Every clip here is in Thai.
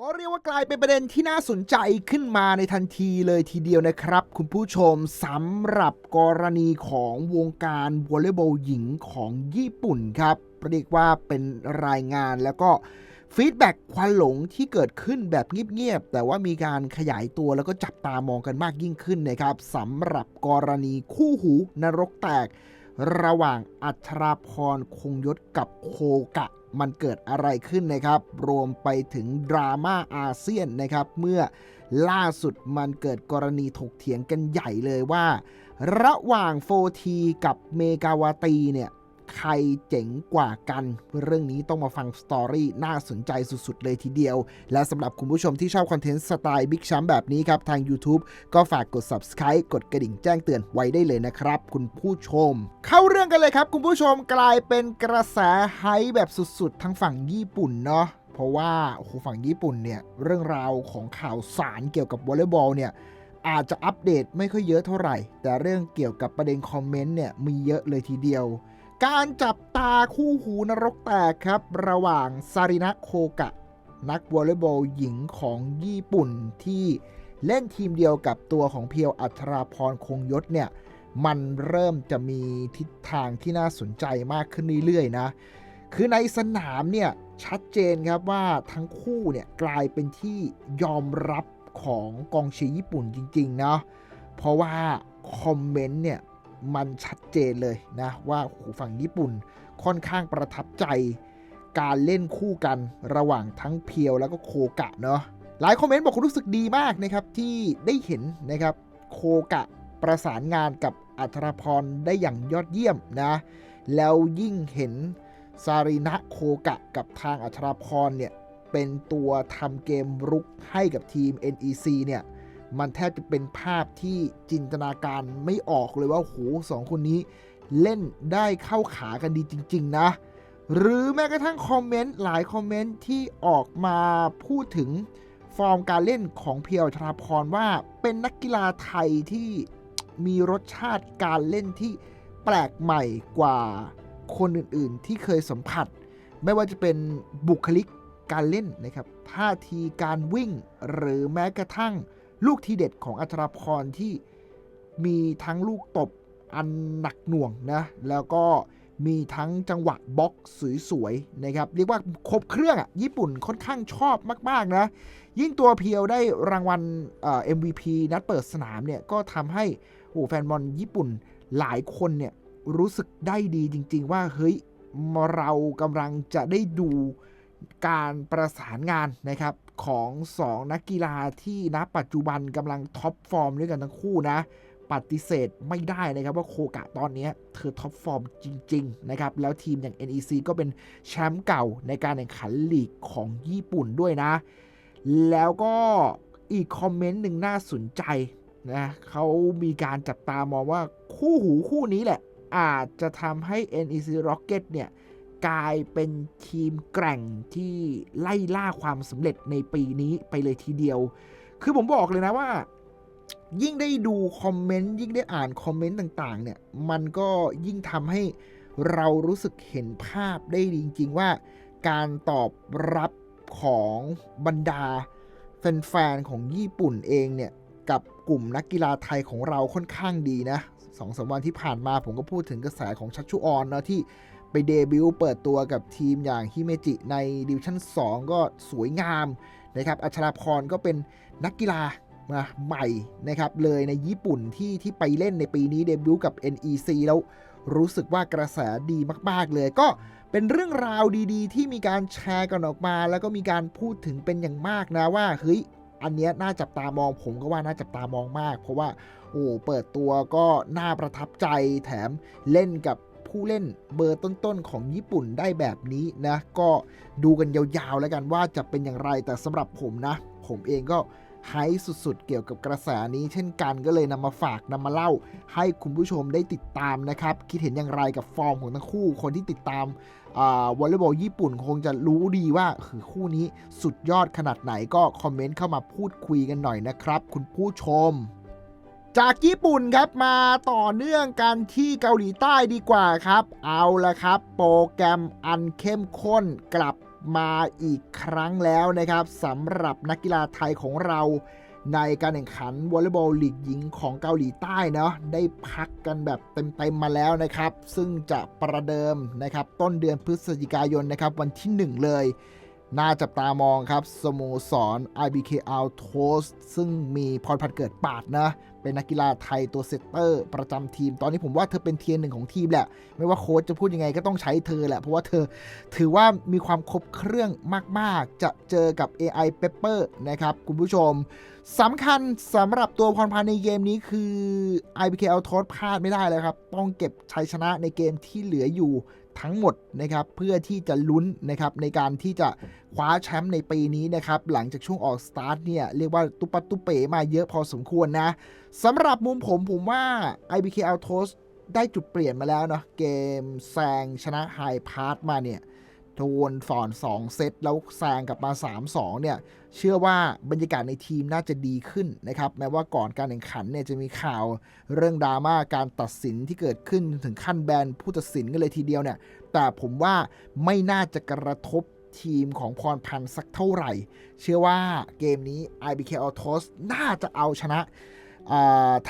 ก็เรียกว่ากลายเป็นประเด็นที่น่าสนใจขึ้นมาในทันทีเลยทีเดียวนะครับ คุณผู้ชมสำหรับกรณีของวงการวอลเลย์บอลหญิงของญี่ปุ่นครับเรียกว่าเป็นรายงานแล้วก็ฟีดแบ็กควันหลงที่เกิดขึ้นแบบเงียบๆแต่ว่ามีการขยายตัวแล้วก็จับตามองกันมากยิ่งขึ้นนะครับสำหรับกรณีคู่หูนรกแตก ระหว่างอัชราพรคงยศกับโคกะ มันเกิดอะไรขึ้นนะครับ รวมไปถึงดราม่าอาเซียนนะครับ เมื่อล่าสุดมันเกิดกรณีถกเถียงกันใหญ่เลยว่า ระหว่างโฟทีกับเมกาวาตีเนี่ย ใครเจ๋งกว่ากัน เรื่องนี้ต้องมาฟังสตอรี่น่าสนใจสุดๆ เลยทีเดียว และสำหรับคุณผู้ชมที่ชอบคอนเทนต์สไตล์บิ๊กชัมแบบนี้ครับ ทาง YouTube ก็ฝากกด Subscribe กดกระดิ่งแจ้งเตือนไว้ได้เลยนะครับ คุณผู้ชม เข้าเรื่องกันเลยครับ คุณผู้ชมกลายเป็นกระแสไฮแบบสุดๆทั้งฝั่งญี่ปุ่นเนาะเพราะว่าโอ้โหฝั่งญี่ปุ่นเนี่ยเรื่องราวของข่าวสารเกี่ยวกับวอลเลย์บอลเนี่ยอาจจะอัปเดตไม่ค่อยเยอะเท่าไหร่ แต่เรื่องเกี่ยวกับประเด็นคอมเมนต์เนี่ยมีเยอะเลยทีเดียว การจับตาคู่หูนรกแตกครับ ระหว่างซารินะโคกะ นักวอลเลย์บอลหญิงของญี่ปุ่นที่เล่นทีมเดียวกับตัวของเพียวอัชราพรคงยศเนี่ย มันเริ่มจะมีทิศทางที่น่าสนใจมากขึ้นเรื่อยๆนะ คือในสนามเนี่ย ชัดเจนครับว่าทั้งคู่เนี่ยกลายเป็นที่ยอมรับของกองเชียร์ญี่ปุ่นจริงๆเนาะเพราะว่าคอมเมนต์เนี่ย มันชัดเจนเลยนะว่าฝั่งญี่ปุ่นค่อนข้างประทับใจ การเล่นคู่กันระหว่างทั้งเพียวแล้วก็โคกะเนาะหลายคอมเมนต์บอกรู้สึกดีมากนะครับที่ได้เห็นนะครับโคกะประสานงานกับอัธรพรได้อย่างยอดเยี่ยมนะแล้วยิ่งเห็นซารินะโคกะกับทางอัธรพรเนี่ยเป็นตัวทำเกมรุกให้กับทีม NEC เนี่ย มันแทบจะเป็นภาพที่จินตนาการไม่ออกเลยว่าโหสองคนนี้เล่นได้เข้าขากันดีจริง ๆ นะ หรือแม้กระทั่งคอมเมนต์หลายคอมเมนต์ที่ออกมาพูดถึงฟอร์มการเล่นของเพียวชราพรว่าเป็นนักกีฬาไทยที่มีรสชาติการเล่นที่แปลกใหม่กว่าคนอื่นๆ ที่เคยสัมผัส ไม่ว่าจะเป็นบุคลิกการเล่นนะครับท่าทีการวิ่งหรือแม้กระทั่ง ลูกทีเด็ดของอัชราพรที่มีทั้งลูกตบอันหนักหน่วงนะ แล้วก็มีทั้งจังหวะบล็อกสวยๆนะครับ เรียกว่าครบเครื่องอะญี่ปุ่นค่อนข้างชอบมากๆนะ ยิ่งตัวเพียวได้รางวัลเอ่อ MVP นัดเปิดสนามเนี่ย ก็ทำให้โอ้แฟนบอลญี่ปุ่นหลายคนเนี่ย รู้สึกได้ดีจริงๆว่า เฮ้ย เรากำลังจะได้ดูการประสานงานนะครับ ของ 2 นักกีฬาที่ณปัจจุบันกำลังท็อปฟอร์มด้วยกันทั้งคู่นะ ปฏิเสธไม่ได้นะครับว่าโคกะตอนนี้เธอท็อปฟอร์มจริง ๆ นะครับ แล้วทีมอย่าง NEC ก็เป็นแชมป์เก่าในการแข่งขันลีกของญี่ปุ่นด้วยนะ แล้วก็อีกคอมเมนต์หนึ่งน่าสนใจนะเขามีการจับตามองว่าคู่หูคู่นี้แหละ อาจจะทำให้ NEC Rocket เนี่ย กลายเป็นทีมแกร่งที่ไล่ล่าความสำเร็จในปีนี้ไปเลยทีเดียว คือผมบอกเลยนะว่า ยิ่งได้ดูคอมเมนต์ยิ่งได้อ่านคอมเมนต์ต่างๆ เนี่ย มันก็ยิ่งทำให้เรารู้สึกเห็นภาพได้จริง ๆ ว่าการตอบรับของบรรดาแฟนๆของญี่ปุ่นเองเนี่ย กับกลุ่มนักกีฬาไทยของเราค่อนข้างดีนะสองสามวันที่ผ่านมาผมก็พูดถึงกระแสของชัชชุออนเนาะที่ ไปเดบิวต์เปิดตัวกับทีมอย่างฮิเมจิในดิวชั่น 2 ก็สวยงามนะครับอัชราพรก็เป็นนักกีฬามาใหม่นะครับเลยในญี่ปุ่นที่ที่ไปเล่นในปีนี้เดบิวต์กับ NEC แล้วรู้สึกว่ากระแสดีมาก ๆ เลย ก็เป็นเรื่องราวดีๆ ที่มีการแชร์กันออกมา แล้วก็มีการพูดถึงเป็นอย่างมากนะว่าเฮ้ยอันเนี้ยน่าจับตามองผมก็ว่าน่าจับตามองมาก เพราะว่าโอ้เปิดตัวก็น่าประทับใจแถมเล่นกับ ผู้เล่นเบอร์ต้นๆของญี่ปุ่นได้แบบนี้นะ ก็ดูกันยาวๆแล้วกันว่าจะเป็นอย่างไรแต่สำหรับผมนะ ผมเองก็ไฮสุดๆ เกี่ยวกับกระแสนี้เช่นกันก็เลยนำมาฝากนำมาเล่า ให้คุณผู้ชมได้ติดตามนะครับ คิดเห็นอย่างไรกับฟอร์มของทั้งคู่ คนที่ติดตามวอลเลย์บอลญี่ปุ่นคงจะรู้ดีว่าคือคู่นี้สุดยอดขนาดไหนก็คอมเมนต์เข้ามาพูดคุยกันหน่อยนะครับ คุณผู้ชม จากญี่ปุ่นครับมาต่อเนื่องกันที่เกาหลีใต้ดีกว่าครับ เอาละครับ โปรแกรมอันเข้มข้นกลับมาอีกครั้งแล้วนะครับสำหรับนักกีฬาไทยของเรา ในการแข่งขันวอลเลย์บอลลีกหญิงของเกาหลีใต้เนาะได้พักกันแบบเต็มๆมาแล้วนะครับ ซึ่งจะประเดิมนะครับต้นเดือนพฤศจิกายนนะครับวันที่ 1 เลย น่าจับตามองครับสโมสร IBK o t o s t ซึ่งมีพรพันเกิดปาดนะ เป็นนักกีฬาไทยตัวเซตเตอร์ ประจำทีม ตอนนี้ผมว่าเธอเป็นเทียร์หนึ่งของทีมแหละ ไม่ว่าโค้ชจะพูดยังไงก็ต้องใช้เธอแหละ เพราะว่าเธอถือว่ามีความครบเครื่องมาก ๆ จะเจอกับ AI Pepper นะครับคุณผู้ชมสำคัญสำหรับตัวพรพันในเกมนี้คือ IBK o u t o s t พลาดไม่ได้เลยครับ ต้องเก็บชัยชนะในเกมที่เหลืออยู่ ทั้งหมดนะครับเพื่อที่จะลุ้นนะครับในการที่จะคว้าแชมป์ในปีนี้นะครับหลังจากช่วงออกสตาร์ทเนี่ยเรียกว่าตุปัตตุเป๋มาเยอะพอสมควรนะสำหรับมุมผมผมว่า IBK a l t o s ได้จุดเปลี่ยนมาแล้วเนาะเกมแซงชนะไฮพาร์ทมาเนี่ย โดนฝอน 2 เซต แล้วแซงกลับมา 3-2 เนี่ย เชื่อว่าบรรยากาศในทีมน่าจะดีขึ้นนะครับ แม้ว่าก่อนการแข่งขันเนี่ยจะมีข่าวเรื่องดราม่าการตัดสินที่เกิดขึ้นถึงขั้นแบนผู้ตัดสินกันเลยทีเดียวเนี่ย แต่ผมว่าไม่น่าจะกระทบทีมของพรพันธ์สักเท่าไหร่ เชื่อว่าเกมนี้ IBK Autos น่าจะเอาชนะ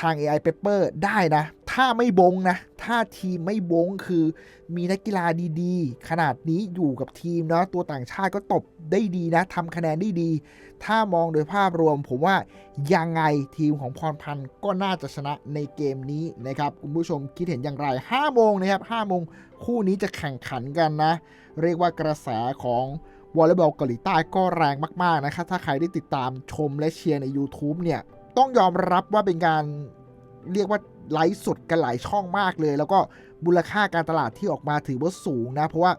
ทาง AI Pepper ได้นะ ถ้าไม่บงนะ ถ้าทีมไม่บงคือมีนักกีฬาดีๆ ขนาดนี้อยู่กับทีมเนาะตัวต่างชาติก็ตบได้ดีนะทำคะแนนได้ดี ถ้ามองโดยภาพรวม ผมว่ายังไงทีมของพรพันธ์ก็น่าจะชนะในเกมนี้นะครับ คุณผู้ชมคิดเห็นอย่างไร5โมงนะครับ5โมงคู่นี้จะแข่งขันกันนะ เรียกว่ากระแสของวอลเลย์บอลเกาหลีใต้ก็แรงมากๆนะครับถ้าใครได้ติดตามชมและเชียร์ใน YouTube เนี่ยต้องยอมรับว่าเป็นการเรียกว่า ไลฟ์สดกันหลายช่องมากเลย แล้วก็มูลค่าการตลาดที่ออกมาถือว่าสูงนะ เพราะว่า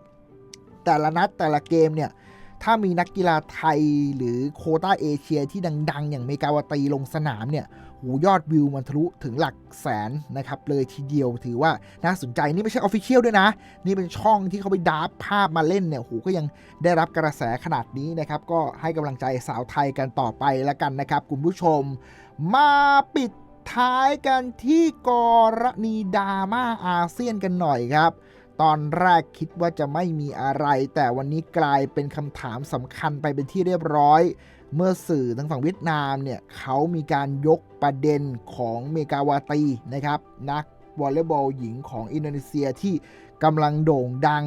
แต่ละนัดแต่ละเกมเนี่ย ถ้ามีนักกีฬาไทยหรือโคต้าเอเชียที่ดัง ๆ อย่างเมกาวตีลงสนามเนี่ยหูยอดวิวมันทะลุถึงหลักแสนนะครับ เลยทีเดียวถือว่าน่าสนใจนี่ไม่ใช่ออฟฟิเชียลด้วยนะ นี่เป็นช่องที่เขาไปดาบภาพมาเล่นเนี่ยหูก็ยังได้รับกระแสขนาดนี้นะครับ ก็ให้กำลังใจสาวไทยกันต่อไปแล้วกันนะครับ คุณผู้ชมมาปิด ท้ายกันที่กรณีดราม่าอาเซียนกันหน่อยครับ ตอนแรกคิดว่าจะไม่มีอะไร แต่วันนี้กลายเป็นคำถามสำคัญไปเป็นที่เรียบร้อย เมื่อสื่อทางฝั่งเวียดนามเนี่ยเขามีการยกประเด็นของเมกาวาตีนะครับ นักวอลเลย์บอลหญิงของอินโดนีเซียที่กำลังโด่งดัง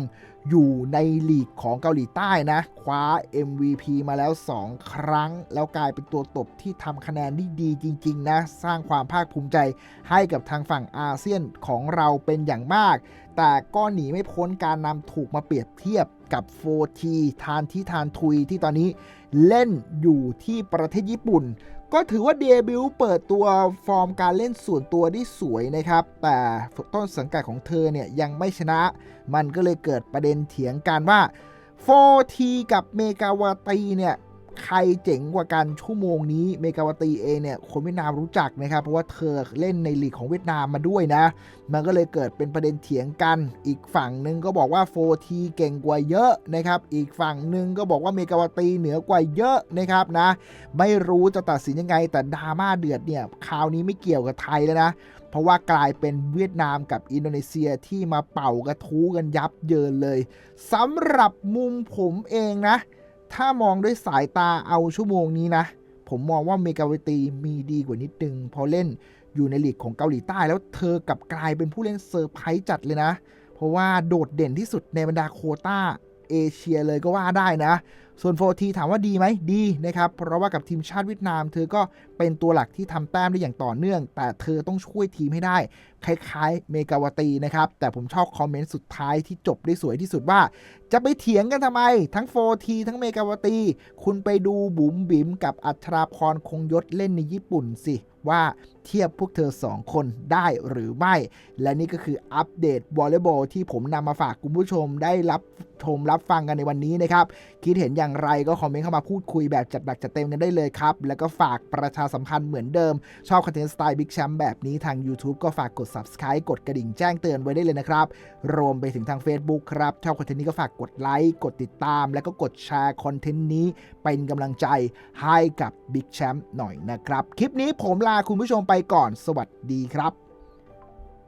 อยู่ในลีกของเกาหลีใต้นะ คว้า MVP มาแล้ว 2 ครั้ง แล้วกลายเป็นตัวตบที่ทำคะแนนได้ดีจริง ๆ นะ สร้างความภาคภูมิใจให้กับทางฝั่งอาเซียนของเราเป็นอย่างมาก แต่ก็หนีไม่พ้นการนำถูกมาเปรียบเทียบกับ 4T ทานที่ทานทุยที่ตอนนี้ เล่นอยู่ที่ประเทศญี่ปุ่น ก็ถือว่าเดบิวต์เปิดตัวฟอร์มการเล่นส่วนตัวได้สวยนะครับ แต่ต้นสังกัดของเธอเนี่ยยังไม่ชนะ มันก็เลยเกิดประเด็นเถียงกันว่าโฟทีกับเมกาวาตีเนี่ย ใครเจ๋งกว่ากันชั่วโมงนี้เมกาวตีเองเนี่ยคนเวียดนามรู้จักนะครับ เพราะว่าเธอเล่นในลีกของเวียดนามมาด้วยนะ มันก็เลยเกิดเป็นประเด็นเถียงกันอีกฝั่งหนึ่งก็บอกว่า 4T เก่งกว่าเยอะนะครับอีกฝั่งหนึ่งก็บอกว่าเมกาวตีเหนือกว่าเยอะนะครับนะไม่รู้จะตัดสินยังไงแต่ดราม่าเดือดเนี่ยคราวนี้ไม่เกี่ยวกับไทยแล้วนะเพราะว่ากลายเป็นเวียดนามกับอินโดนีเซียที่มาเป่ากระทู้กันยับเยินเลยสำหรับมุมผมเองนะ ถ้ามองด้วยสายตาเอาชั่วโมงนี้นะ ผมมองว่าเมกาวตีมีดีกว่านิดนึง พอเล่นอยู่ในลีกของเกาหลีใต้ แล้วเธอกลับกลายเป็นผู้เล่นเซอร์ไพรส์จัดเลยนะ เพราะว่าโดดเด่นที่สุดในบรรดาโคต้าเอเชียเลยก็ว่าได้นะ ส่วนโฟทีถามว่าดีไหมดีนะครับ เพราะว่ากับทีมชาติเวียดนาม เธอก็เป็นตัวหลักที่ทำแต้มได้อย่างต่อเนื่อง แต่เธอต้องช่วยทีมให้ได้คล้ายๆ เมกาวตีนะครับ แต่ผมชอบคอมเมนต์สุดท้ายที่จบได้สวยที่สุดว่า จะไปเถียงกันทำไม ทั้ง 4T ทั้งเมกาวตี คุณไปดูบุ๋มบิ๋มกับอัชราพรคงยศเล่นในญี่ปุ่นสิว่าเทียบพวกเธอ 2 คนได้หรือไม่ และนี่ก็คืออัปเดตวอลเลย์บอลที่ผมนำมาฝากคุณผู้ชมได้รับชมรับฟังกันในวันนี้นะครับ คิดเห็นอย่างไรก็คอมเมนต์เข้ามาพูดคุยแบบจัดหนักจัดเต็มกันได้เลยครับ แล้วก็ฝากประชาสัมพันธ์เหมือนเดิม ชอบคอนเทนต์สไตล์บิ๊กแชมป์แบบนี้ทาง YouTube ก็ฝากกด Subscribe กดกระดิ่งแจ้งเตือนไว้ได้เลยนะครับ รวมไปถึงทาง Facebook ครับชอบคอนเทนต์นี้ก็ฝากกดไลค์กดติดตาม แล้วก็กดแชร์คอนเทนต์นี้เป็นกำลังใจให้กับบิ๊กแชมป์หน่อยนะครับ คลิปนี้ผมลาคุณผู้ชมไปก่อน สวัสดีครับ